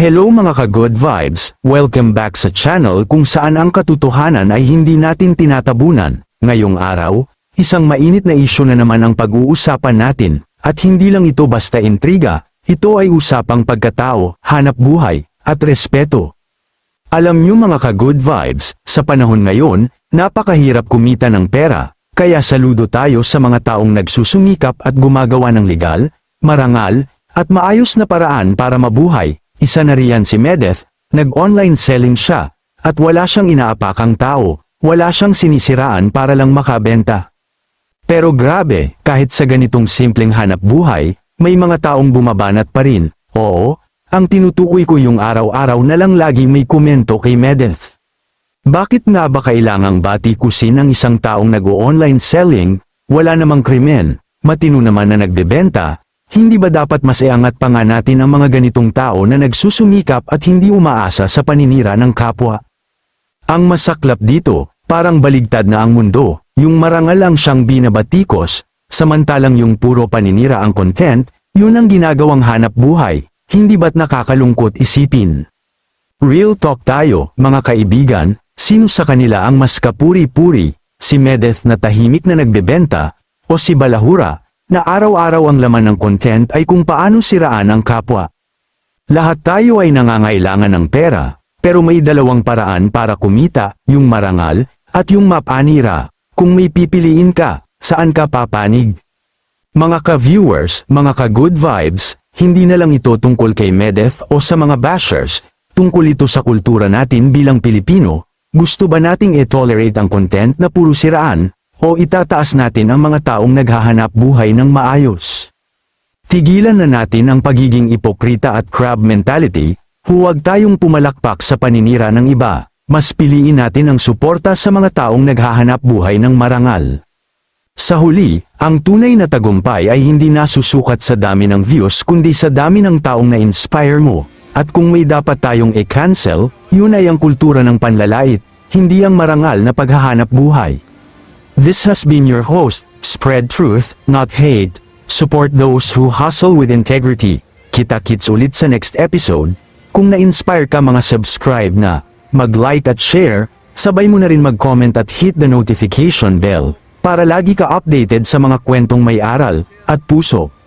Hello mga ka-good vibes, welcome back sa channel kung saan ang katotohanan ay hindi natin tinatabunan. Ngayong araw, isang mainit na isyu na naman ang pag-uusapan natin, at hindi lang ito basta intriga, ito ay usapang pagkatao, hanap buhay, at respeto. Alam niyo mga ka-good vibes, sa panahon ngayon, napakahirap kumita ng pera, kaya saludo tayo sa mga taong nagsusumikap at gumagawa ng legal, marangal, at maayos na paraan para mabuhay. Isa na riyan si Medeth, nag-online selling siya, at wala siyang inaapakang tao, wala siyang sinisiraan para lang makabenta. Pero grabe, kahit sa ganitong simpleng hanap buhay, may mga taong bumabanat pa rin, oo, ang tinutukoy ko yung araw-araw na lang lagi may komento kay Medeth. Bakit nga ba kailangang batikusin ang isang taong nag-online selling, wala namang krimen, matino naman na nagbebenta, hindi ba dapat mas iangat pa nga natin ang mga ganitong tao na nagsusumikap at hindi umaasa sa paninira ng kapwa? Ang masaklap dito, parang baligtad na ang mundo, yung marangal lang siyang binabatikos, samantalang yung puro paninira ang content, yun ang ginagawang hanap buhay, hindi ba't nakakalungkot isipin? Real talk tayo, mga kaibigan, sino sa kanila ang mas kapuri-puri, si Medeth na tahimik na nagbebenta, o si Balahura, na araw-araw ang laman ng content ay kung paano siraan ang kapwa. Lahat tayo ay nangangailangan ng pera, pero may dalawang paraan para kumita, yung marangal, at yung mapanira. Kung may pipiliin ka, saan ka papanig? Mga ka-viewers, mga ka-good vibes, hindi na lang ito tungkol kay Medeth o sa mga bashers, tungkol ito sa kultura natin bilang Pilipino, gusto ba nating i-tolerate ang content na puro siraan, o itataas natin ang mga taong naghahanap buhay ng maayos. Tigilan na natin ang pagiging ipokrita at crab mentality, huwag tayong pumalakpak sa paninira ng iba, mas piliin natin ang suporta sa mga taong naghahanap buhay ng marangal. Sa huli, ang tunay na tagumpay ay hindi nasusukat sa dami ng views kundi sa dami ng taong na-inspire mo, at kung may dapat tayong i-cancel, yun ay ang kultura ng panlalait, hindi ang marangal na paghahanap buhay. This has been your host, Spread Truth, not hate. Support those who hustle with integrity. Kita-kits ulit sa next episode. Kung na-inspire ka mga subscribe na, mag-like at share, sabay mo na rin mag-comment at hit the notification bell, para lagi ka updated sa mga kwentong may aral, at puso.